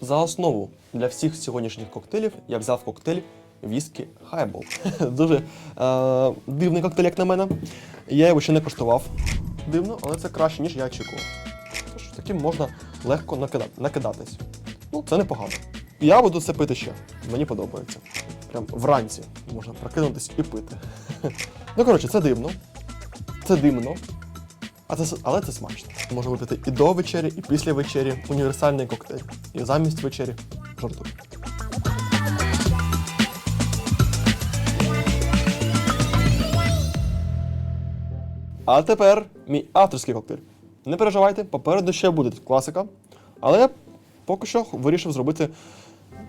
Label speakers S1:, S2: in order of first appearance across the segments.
S1: За основу для всіх сьогоднішніх коктейлів я взяв коктейль віскі Highball. Дуже е, дивний коктейль, як на мене. Я його ще не коштував. Дивно, але це краще, ніж я очікував. Тож таким можна легко накида- накидатись. Ну, це непогано. Я буду це пити ще. Мені подобається. Прям вранці можна прокинутись і пити. Ну, коротше, це дивно. Це дивно. А це, але це смачно. Можна випити і до вечері, і після вечері. Універсальний коктейль. І замість вечері. Жартую. А тепер мій авторський коктейль. Не переживайте, попереду ще буде класика. Але я поки що вирішив зробити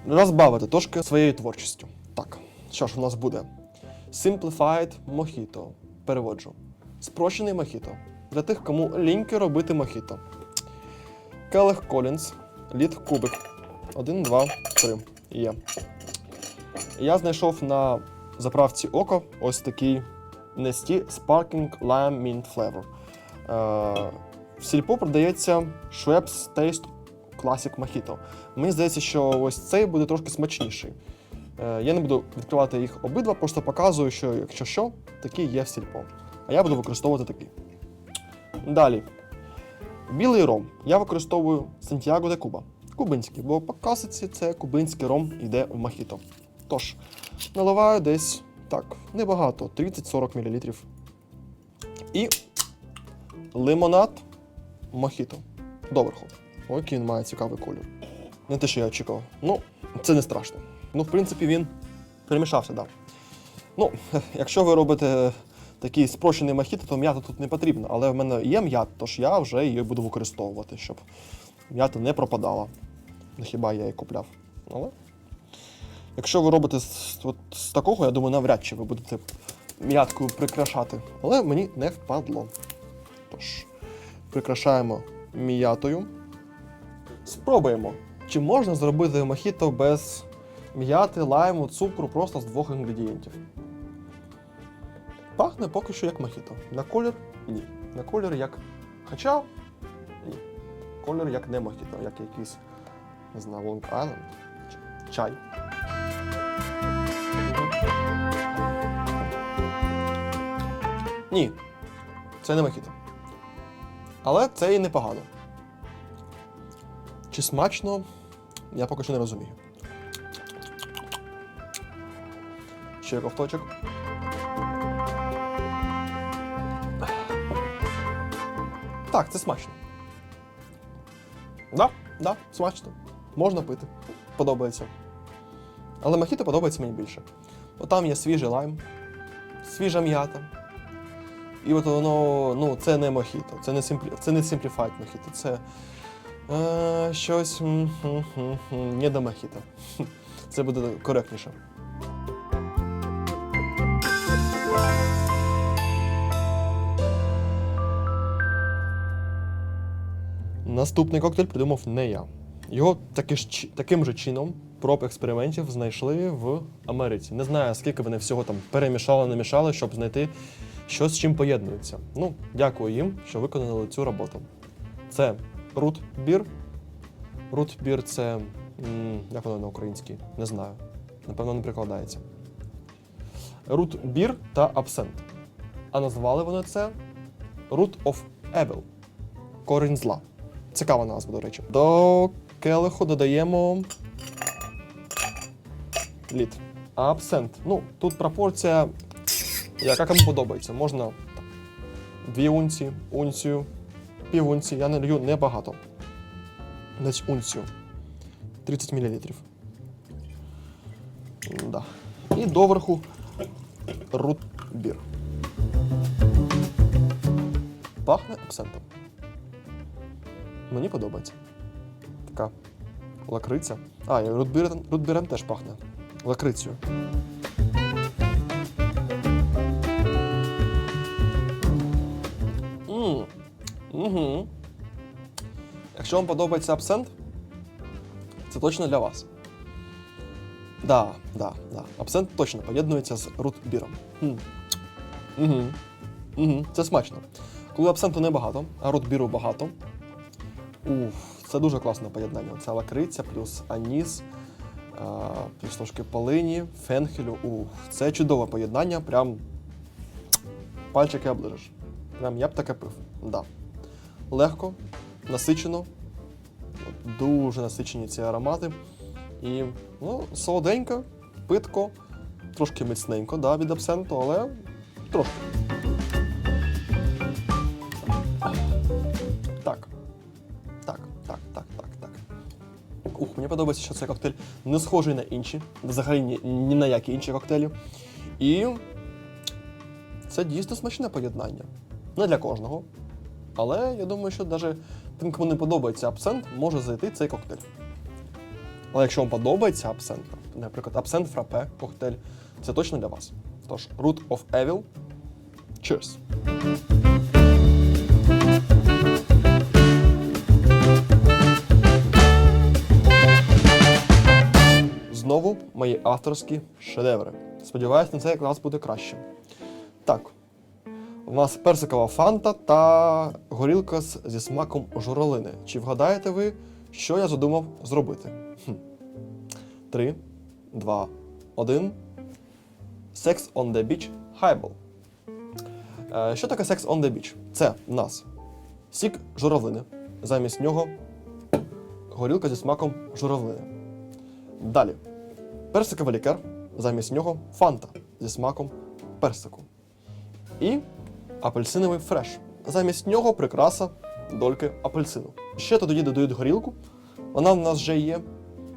S1: розбавити трошки своєю творчістю. Так, що ж у нас буде? Simplified Mojito. Переводжу. Спрощений мохіто. Для тих, кому ліньки робити мохіто. Келех Колінс. Лід кубик. Один, два, три. Є. Я знайшов на заправці Око ось такий Nesті Sparkling Lime Mint Flavor. Е, в сільпо продається Schweppes Taste Classic Mojito. Мені здається, що ось цей буде трошки смачніший. Е, я не буду відкривати їх обидва, просто показую, що якщо що, такі є в сільпо. А я буду використовувати такий. Далі. Білий ром. Я використовую Сантьяго де Куба. Кубинський, бо по касиці це кубинський ром йде в мохіто. Тож, наливаю десь так, небагато, 30-40 мл. І лимонад мохіто. Доверху. Ой, він має цікавий колір. Не те, що я очікував. Ну, це не страшно. Ну, в принципі, він перемішався, так. Да. Ну, якщо ви робите такий спрощений мохіто, то м'ята тут не потрібна. Але в мене є м'ята, тож я вже її буду використовувати, щоб м'ята не пропадала. Ну, Хіба я її купляв. Але якщо ви робите з, от, з такого, я думаю, навряд чи ви будете м'яткою прикрашати. Але мені не впадло. Тож, прикрашаємо м'ятою. Спробуємо, чи можна зробити мохіто без м'яти, лайму, цукру, просто з двох інгредієнтів. Пахне поки що як мохіто. На колір ні. На колір як. Хоча ні. Колір як не мохіто, як якийсь, не знаю, Long Island. Чай. Ні. Це не мохіто. Але це і непогано. Чи смачно, я поки що не розумію. Ще ковточок. Так, це смачно. Да, да, смачно. Можна пити. Подобається. Але мохіто подобається мені більше. Бо там є свіжий лайм, свіжа м'ята. І от воно, ну, це не мохіто, це не симплі, це не simplified мохіто, це е, щось не до мохіто. Це буде коректніше. Наступний коктейль придумав не я. Його таки ж, таким же чином проб експериментів знайшли в Америці. Не знаю, скільки вони всього там перемішали, намішали, щоб знайти що з чим поєднується. Ну, дякую їм, що виконали цю роботу. Це рут бір. Рут бір це. м, Як воно на українській? Не знаю. Напевно, не прикладається. Рут бір та абсент. А назвали вони це Root of Evil. Корінь зла. Цікава назва, до речі. До келиху додаємо лід. Абсент. Ну, тут пропорція, яка кому подобається. Можна дві унції, унцію, пів унції. Я не лью небагато. Десь унцію. 30 мл. Да. І доверху рут-бір. Пахне абсентом. Мені подобається. Така лакриця. А, і рутбірем, рутбірем теж пахне. Лакрицею. Угу. Якщо вам подобається абсент, це точно для вас. Да, да, да. Абсент точно поєднується з рутбіром. Угу. Угу. Це смачно. Коли абсенту небагато, а рутбіру багато. Уф, Це дуже класне поєднання. Це лакриця плюс аніс, плюс трошки полині, фенхелю. Ух, це чудове поєднання. Прям пальчики оближеш. Прям я б таке пив. Да. Легко, насичено, дуже насичені ці аромати. І ну, солоденько, питко, трошки міцненько да, від абсенту, але трошки. Подобається, що цей коктейль не схожий на інші, взагалі ні, ні на які інші коктейлі. І це дійсно смачне поєднання. Не для кожного. Але я думаю, що навіть тим, кому не подобається абсент, може зайти цей коктейль. Але якщо вам подобається абсент, наприклад, абсент фрапе коктейль, це точно для вас. Тож, Root of Evil. Cheers! Авторські шедеври. Сподіваюсь, на це якраз буде краще. Так, у нас персикова фанта та горілка зі смаком журавлини. Чи вгадаєте ви, що я задумав зробити? Хм. Три, два, один. Sex on the Beach Highball. Е, Що таке Sex on the Beach? Це в нас сік журавлини. Замість нього горілка зі смаком журавлини. Далі. Персиковий лікер. Замість нього фанта зі смаком персику. І апельсиновий фреш. Замість нього прикраса дольки апельсину. Ще тоді додають горілку. Вона в нас вже є.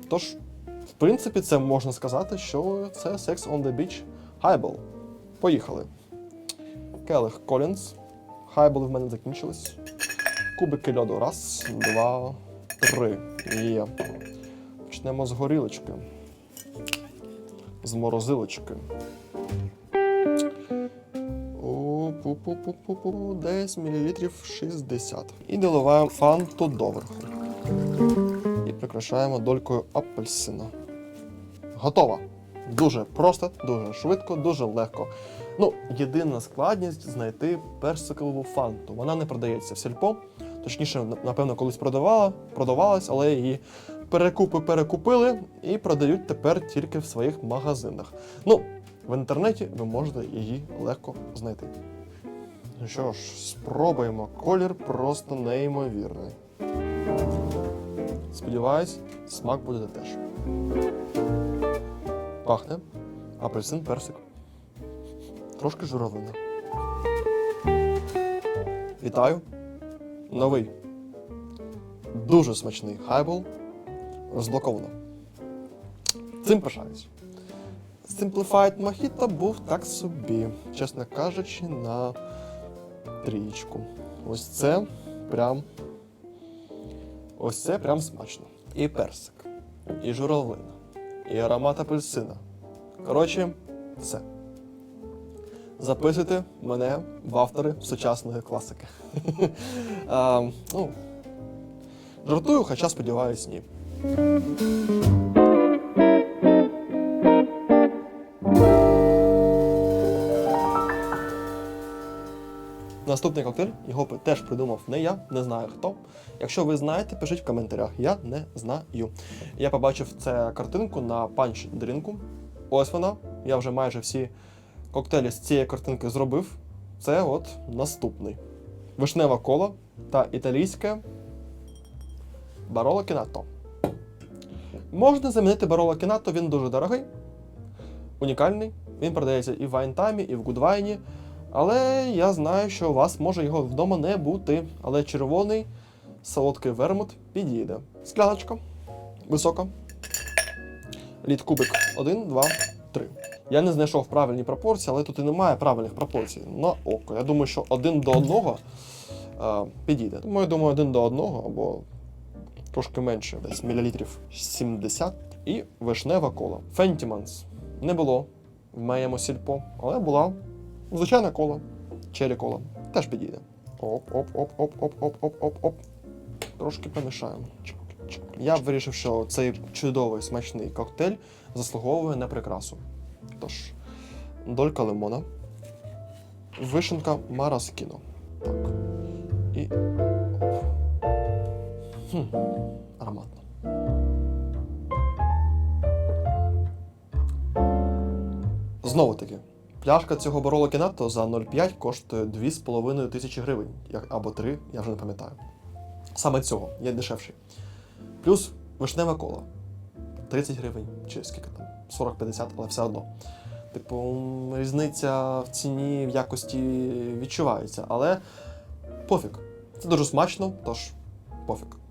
S1: Тож, в принципі, це можна сказати, що це Sex on the Beach Highball. Поїхали. Келих Колінс. Хайболи в мене закінчились. Кубики льоду. Раз, два, три. Є. Почнемо з горілочки. З морозилочки. О, пу-пу-пу-пу-пу, десь мілілітрів 60. І доливаємо фанту доверху. І прикрашаємо долькою апельсина. Готово. Дуже просто, дуже швидко, дуже легко. Ну, єдина складність знайти персикову фанту. Вона не продається в сільпо. Точніше, напевно, колись продавала, продавалась, але її перекупи перекупили і продають тепер тільки в своїх магазинах. Ну, в інтернеті ви можете її легко знайти. Ну що ж, спробуємо. Колір просто неймовірний. Сподіваюсь, смак буде теж. Пахне апельсин персик. Трошки журавлина. Вітаю! Новий. Дуже смачний хайбол. Розблоковано. Цим пишаюсь. Simplified Mojito був так собі, чесно кажучи, на трієчку. Ось це прям. Ось це прям смачно. І персик, і журавлина, і аромат апельсина. Коротше, все. Записуйте мене в автори сучасної класики. ну, жартую, хоча сподіваюсь, ні. Наступний коктейль, його теж придумав не я, не знаю хто. Якщо ви знаєте, пишіть в коментарях. Я не знаю. Я побачив цю картинку на панч дрінку. Ось вона. Я вже майже всі коктейлі з цієї картинки зробив. Це от наступний. Вишнева кола та італійське Бароло Кінато. Можна замінити Бароло Кінато, він дуже дорогий, унікальний. Він продається і в Вайнтаймі, і в Гудвайні. Але я знаю, що у вас може його вдома не бути. Але червоний солодкий вермут підійде. Скляночка висока. Лід кубик 1, 2, 3. Я не знайшов правильні пропорції, але тут і немає правильних пропорцій. На око. Я думаю, що один до одного е, підійде. Тому я думаю, один до одного або трошки менше, десь мілілітрів 70. І вишнева кола. Фентіманс не було в моєму сільпо, але була звичайна кола. Чері кола. Теж підійде. Оп, оп, оп, оп, оп, оп, оп, оп, оп. Трошки помішаємо. Я вирішив, що цей чудовий смачний коктейль заслуговує на прикрасу. Тож, долька лимона, вишенка мараскіно. Так. І. Хм, ароматно. Знову таки, пляшка цього Бароло Кінато за 0,5 коштує 2,5 тисячі гривень, або 3, я вже не пам'ятаю. Саме цього є дешевший. Плюс вишнева кола 30 гривень, чи скільки там, 40-50, але все одно. Типу, різниця в ціні, в якості відчувається, але пофіг. Це дуже смачно, тож пофіг.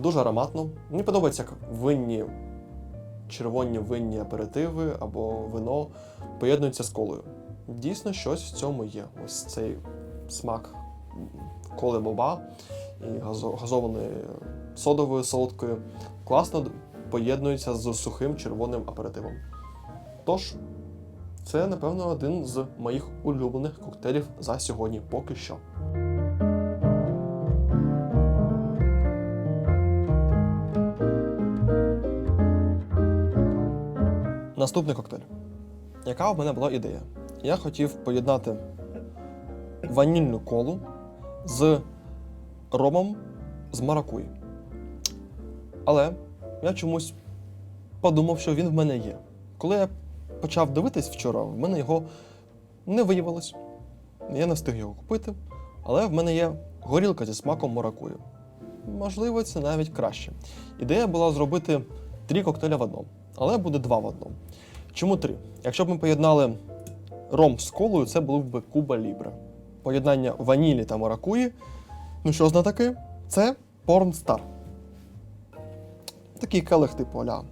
S1: Дуже ароматно. Мені подобається, як винні, червоні винні аперитиви або вино поєднуються з колою. Дійсно, щось в цьому є. Ось цей смак коли боба і газо- газованої содовою солодкою класно поєднується з сухим червоним аперитивом. Тож, це, напевно, один з моїх улюблених коктейлів за сьогодні поки що. Наступний коктейль. Яка в мене була ідея? Я хотів поєднати ванільну колу з ромом з маракуї. Але я чомусь подумав, що він в мене є. Коли я почав дивитись вчора, в мене його не виявилось. Я не встиг його купити, але в мене є горілка зі смаком маракую. Можливо, це навіть краще. Ідея була зробити три коктейля в одному, але буде два в одному. Чому три? Якщо б ми поєднали ром з колою, це був би Куба Лібре. Поєднання ванілі та маракуї. Ну що зна таки? Це Порнстар. Такий келих типу аля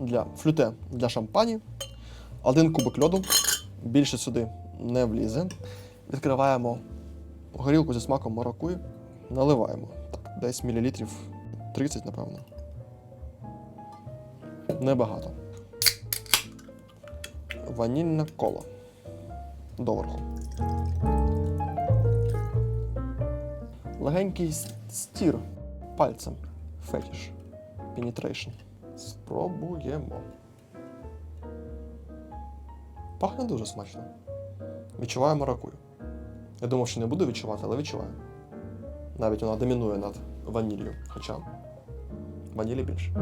S1: для флюте для шампані. Один кубик льоду. Більше сюди не влізе. Відкриваємо горілку зі смаком маракуї. Наливаємо. Так, десь мілілітрів 30, напевно. Небагато. Ванільна кола. Доверху. Легенький стір пальцем. Фетіш. Penetration. Спробуємо. Пахне дуже смачно. Відчуваю маракую. Я думав, що не буду відчувати, але відчуваю. Навіть вона домінує над ваніллю, хоча ванілі більше.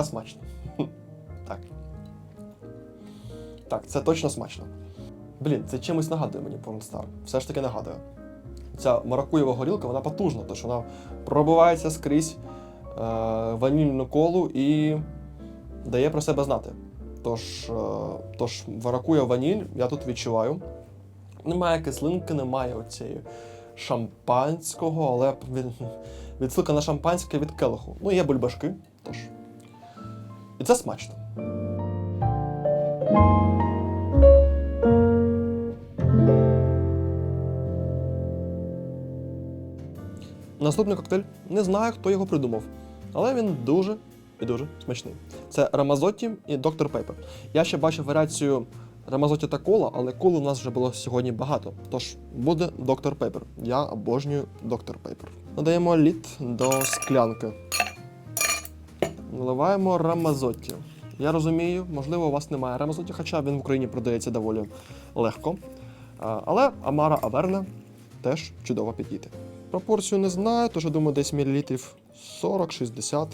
S1: Це смачно. Так. Так, це точно смачно. Блін, це чимось нагадує мені Pornstar. Все ж таки нагадує. Ця маракуєва горілка, вона потужна, тож вона пробивається скрізь е, ванільну колу і дає про себе знати. Тож, е, тож маракуя ваніль, я тут відчуваю. Немає кислинки, немає оцієї шампанського, але від, відсилка на шампанське від келиху. Ну, є бульбашки, тож. І це смачно. Наступний коктейль. Не знаю, хто його придумав, але він дуже і дуже смачний. Це Рамазотті і Доктор Пейпер. Я ще бачив варіацію Рамазотті та кола, але коли у нас вже було сьогодні багато. Тож буде Доктор Пейпер. Я обожнюю Доктор Пейпер. Надаємо лід до склянки. Наливаємо Рамазотті. Я розумію, можливо, у вас немає Рамазотті, хоча він в Україні продається доволі легко. Але Амара Аверна теж чудово підійде. Пропорцію не знаю, тож я думаю, десь мілілітрів 40-60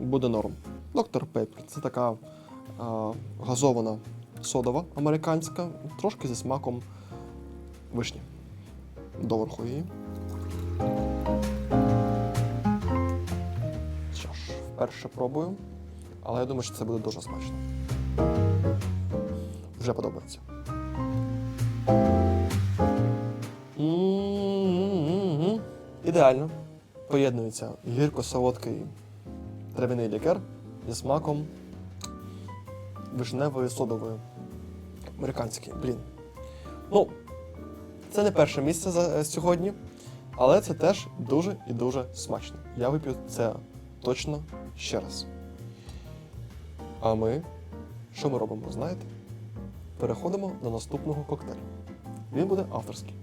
S1: буде норм. Доктор Пейпер це така а, газована содова американська, трошки зі смаком вишні. Доверху її. Вперше пробую, але я думаю, що це буде дуже смачно. Вже подобається. Ідеально. Поєднується гірко-солодкий трав'яний лікер зі смаком вишневої содової. Американський, блін. Ну, це не перше місце за е, сьогодні, але це теж дуже і дуже смачно. Я вип'ю це точно ще раз. А ми, що ми робимо, знаєте? Переходимо до наступного коктейлю. Він буде авторський.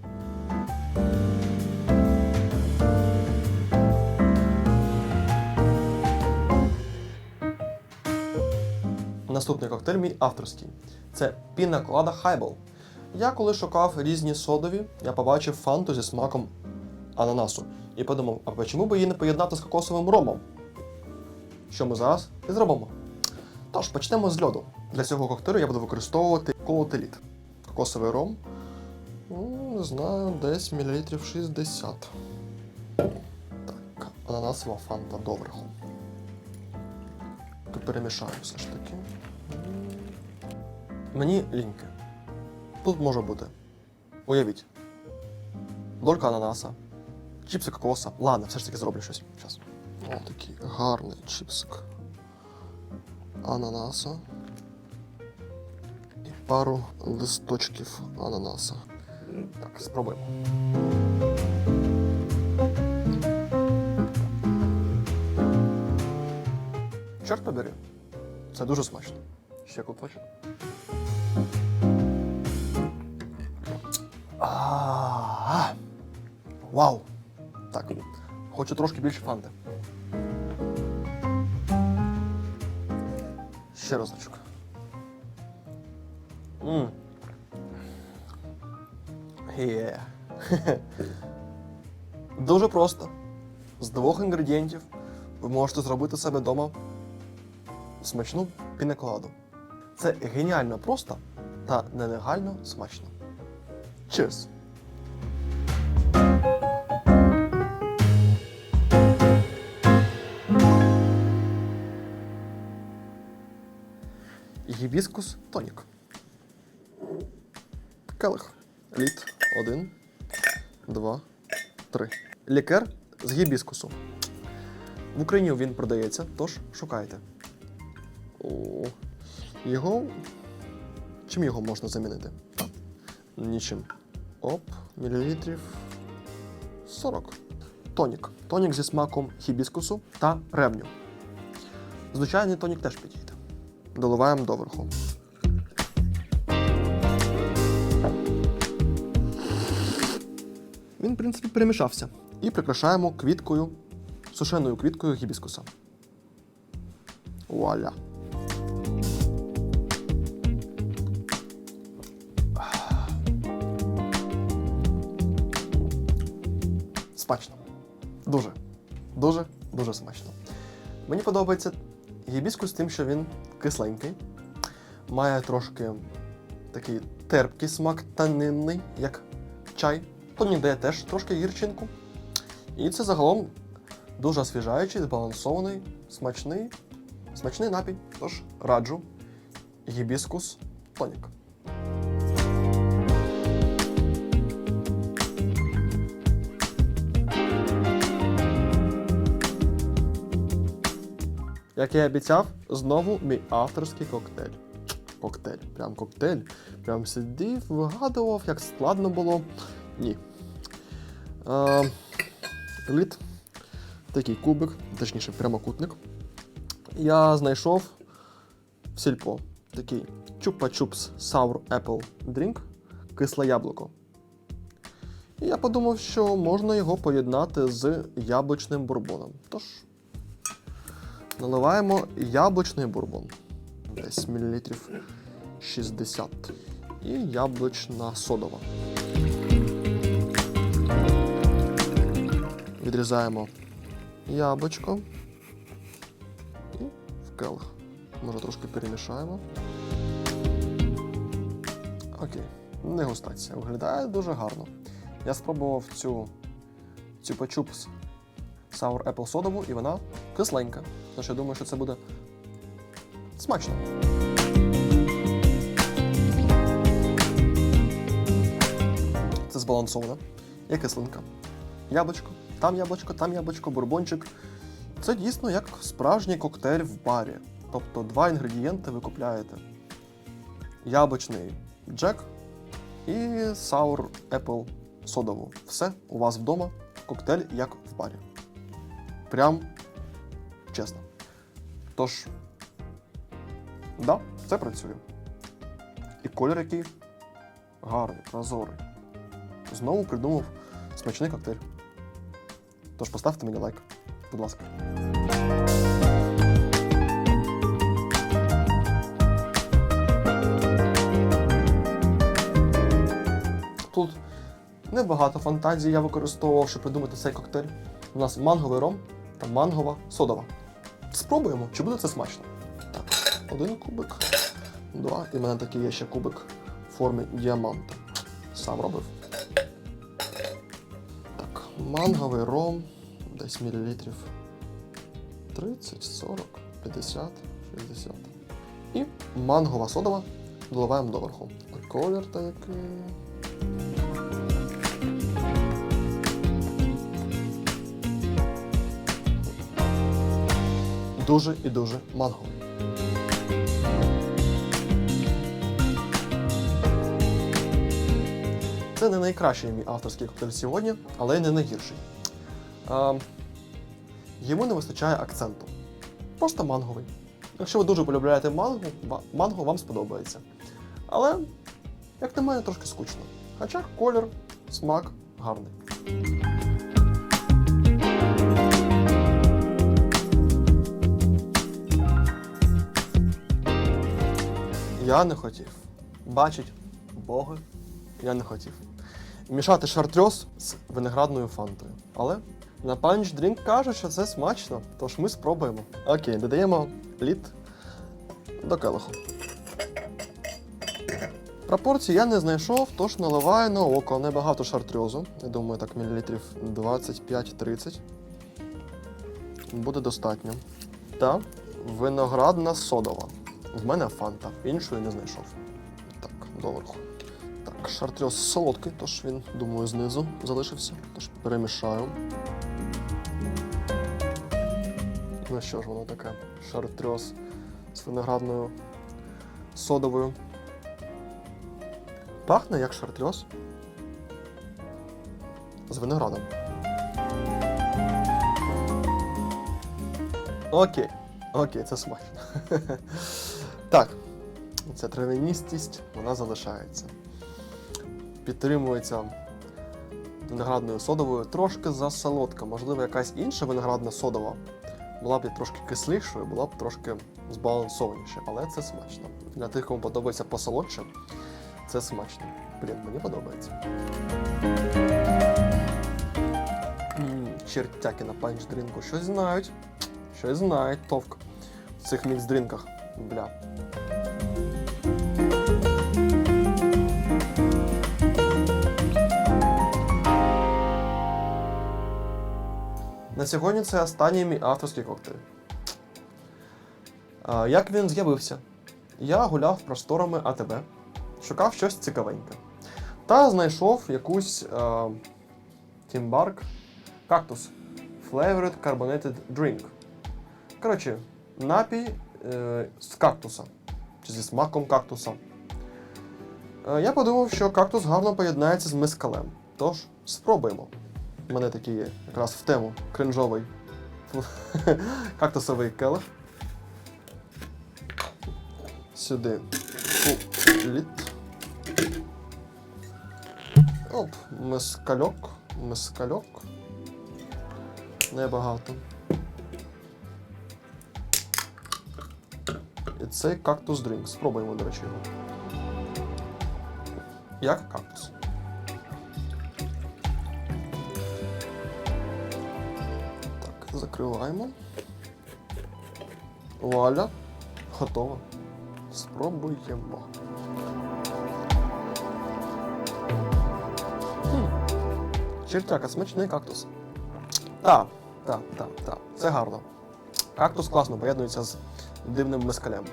S1: Наступний коктейль мій авторський. Це піна колада Highball. Я коли шукав різні содові, я побачив фанту зі смаком ананасу. І подумав, а чому би її не поєднати з кокосовим ромом? Що ми зараз і зробимо. Тож, почнемо з льоду. Для цього коктейлю я буду використовувати колотеліт. Кокосовий ром. Ну, не знаю, десь мілілітрів 60. Так, ананасова фанта доверху. Перемішаю все ж таки. Мені ліньки. Тут може бути. Уявіть. Долька ананаса, чіпси кокоса. Ладно, все ж таки зроблю щось. Щас. О, такий гарний чіпсик. Ананаса. І пару листочків ананаса. Так, спробуємо. Чорт побери. Це дуже смачно. Ще куточок. А, Вау! Так, хочу трошки більше фанти. Ще разочок. Мм. Є. Дуже просто. З двох інгредієнтів ви можете зробити себе вдома смачну пінекладу. Це геніально просто та нелегально смачно. Cheers! Гібіскус тонік. Келих. Літ. Один, два, три. Лікер з гібіскусу. В Україні він продається, тож шукайте. О, його. Чим його можна замінити? Нічим. Оп, мілілітрів 40. Тонік. Тонік зі смаком хібіскусу та ревню. Звичайний тонік теж підійде. Доливаємо доверху. Він, в принципі, перемішався. І прикрашаємо квіткою, сушеною квіткою гібіскуса. Вуаля. Смачно. Дуже. Дуже, дуже смачно. Мені подобається гібіскус тим, що він кисленький, має трошки такий терпкий смак танинний, як чай. Тонік дає теж трошки гірчинку. І це загалом дуже освіжаючий, збалансований, смачний, смачний напій. Тож раджу гібіскус тонік. Як я і обіцяв, знову мій авторський коктейль. Коктейль, прям коктейль. Прям сидів, вигадував, як складно було. Ні. Е, лід. Такий кубик, точніше, прямокутник. Я знайшов в сільпо такий чупа-чупс Sour Apple Drink, кисле яблуко. І я подумав, що можна його поєднати з яблучним бурбоном. Тож, наливаємо яблучний бурбон. Десь мілілітрів 60. І яблучна содова. Відрізаємо яблучко і в келих. Може трошки перемішаємо. Окей, дегустація. Виглядає дуже гарно. Я спробував цю цю почупс Sour Apple содову, і вона кисленька. Тож я думаю, що це буде смачно. Це збалансовано. Є кислинка. Яблучко, там яблучко, там яблучко, бурбончик. Це дійсно як справжній коктейль в барі. Тобто два інгредієнти ви купляєте: яблучний джек і Sour Apple содову. Все у вас вдома. Коктейль як в барі. Прям чесно. Тож, да, це працює. І колір який гарний, прозорий. Знову придумав смачний коктейль. Тож поставте мені лайк, будь ласка. Тут небагато фантазії я використовував, щоб придумати цей коктейль. У нас манговий ром та мангова содова. Спробуємо, чи буде це смачно. Так, один кубик, два. І в мене такий є ще кубик в формі діаманта. Сам робив. Так, манговий ром, десь мілілітрів 30, 40, 50, 60. І мангова содова доливаємо доверху. А колір та Дуже і дуже манговий. Це не найкращий мій авторський коктейль сьогодні, але й не найгірший. А, йому не вистачає акценту. Просто манговий. Якщо ви дуже полюбляєте манго, манго вам сподобається. Але, як на мене, трошки скучно. Хоча колір, смак гарний. Я не хотів. Бачить Боги, я не хотів. Мішати шартрьоз з виноградною фантою. Але на панч дрінк каже, що це смачно, тож ми спробуємо. Окей, додаємо лід до келиху. Пропорції я не знайшов, тож наливаю на око небагато шартрьозу. Я думаю, так мілілітрів 25-30. Буде достатньо. Та виноградна содова. В мене фанта, іншої не знайшов. Так, доверху. Так, шартрьоз солодкий, тож він, думаю, знизу залишився. Тож перемішаю. Ну що ж воно таке? Шартрьоз з виноградною содовою. Пахне як шартрьоз. З виноградом. Окей, окей, це смачно. так, ця травяністість, вона залишається. Підтримується виноградною содовою трошки засолодка. Можливо, якась інша виноградна содова була б трошки кислішою, була б трошки збалансованіша, але це смачно. Для тих, кому подобається посолодше, це смачно. Блін, мені подобається. Чертяки на панч-дрінку. Щось знають. Щось знають товк в цих мікс-дрінках. Бля. На сьогодні це останній мій авторський коктейль. Як він з'явився? Я гуляв просторами АТБ, шукав щось цікавеньке. Та знайшов якусь Тімбарк кактус Flavored Carbonated Drink. Коротше, напій з кактуса. Чи зі смаком кактуса. Е, я подумав, що кактус гарно поєднається з мискалем. Тож, спробуємо. У мене такий якраз в тему кринжовий кактусовий келих. Сюди лід. Оп, мискальок, мискальок. Небагато. І цей кактус дрінк. Спробуємо, до речі, його. Як кактус. Так, закриваємо. Вуаля. Готово. Спробуємо. Хм. Чертяка, смачний кактус. Так, так, так, так. Це гарно. Кактус класно поєднується з дивним мескалем.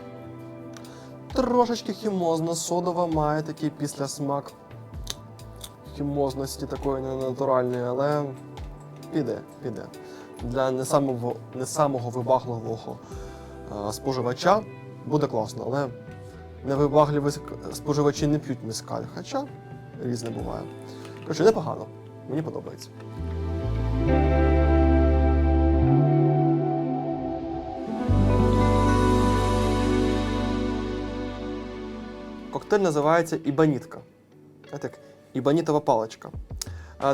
S1: Трошечки хімозна, содова має такий післясмак хімозності такої ненатуральної, але піде, піде. Для не самого, не самого вибагливого е, споживача буде класно, але невибагливі споживачі не п'ють мескаль, хоча різне буває. Коротше, непогано. Мені подобається. Коктейль називається Ібанітка. Як Ібанітова паличка.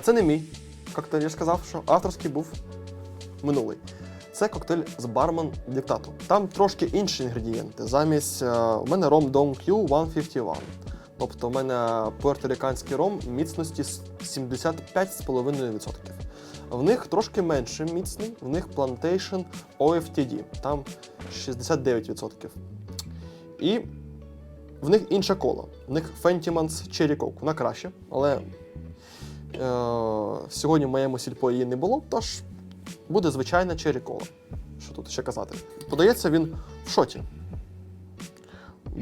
S1: Це не мій коктейль, я ж сказав, що авторський був минулий. Це коктейль з бармен диктату. Там трошки інші інгредієнти. Замість е, у мене ром Dong Q 151. Тобто в мене пуерториканський ром міцності 75,5%. В них трошки менше міцний, в них Plantation OFTD, там 69%. І в них інше коло. В них Fentimans Cherry Coke. Вона краще, але е, сьогодні в моєму сільпо її не було, тож буде звичайна Cherry Cola. Що тут ще казати? Подається він в шоті.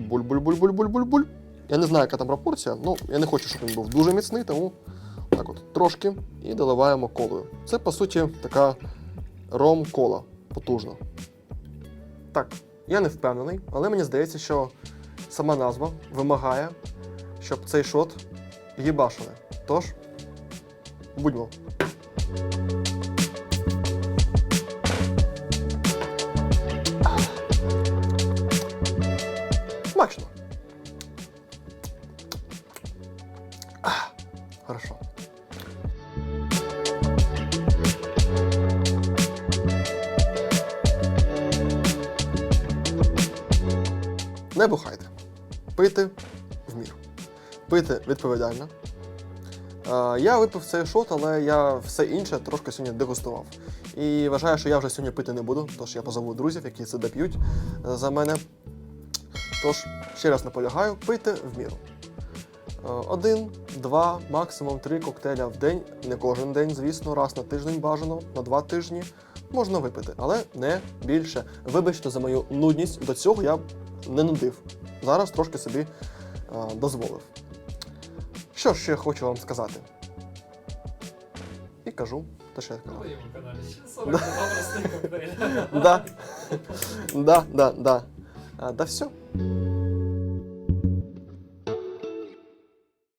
S1: Буль-буль-буль-буль-буль-буль-буль. Я не знаю, яка там пропорція. Ну, я не хочу, щоб він був дуже міцний, тому так от трошки і доливаємо колою. Це, по суті, така ром-кола потужна. Так, я не впевнений, але мені здається, що сама назва вимагає, щоб цей шот їбашили. Тож, будьмо. Смачно. Хорошо. Не бухайте. Пити в міру. Пити відповідально. Е, Я випив цей шот, але я все інше трошки сьогодні дегустував. І вважаю, що я вже сьогодні пити не буду, тож я позову друзів, які це доп'ють е, за мене. Тож, ще раз наполягаю, пийте в міру. Е, Один, два, максимум три коктейля в день. Не кожен день, звісно, раз на тиждень бажано, на два тижні можна випити, але не більше. Вибачте за мою нудність. До цього я не нудив. Зараз трошки собі е, дозволив. Що ще хочу вам сказати? І кажу, те, що я
S2: На
S1: сказав.
S2: моєму каналі ще 42 простих коктейля.
S1: Да. Да, да, да. Да все.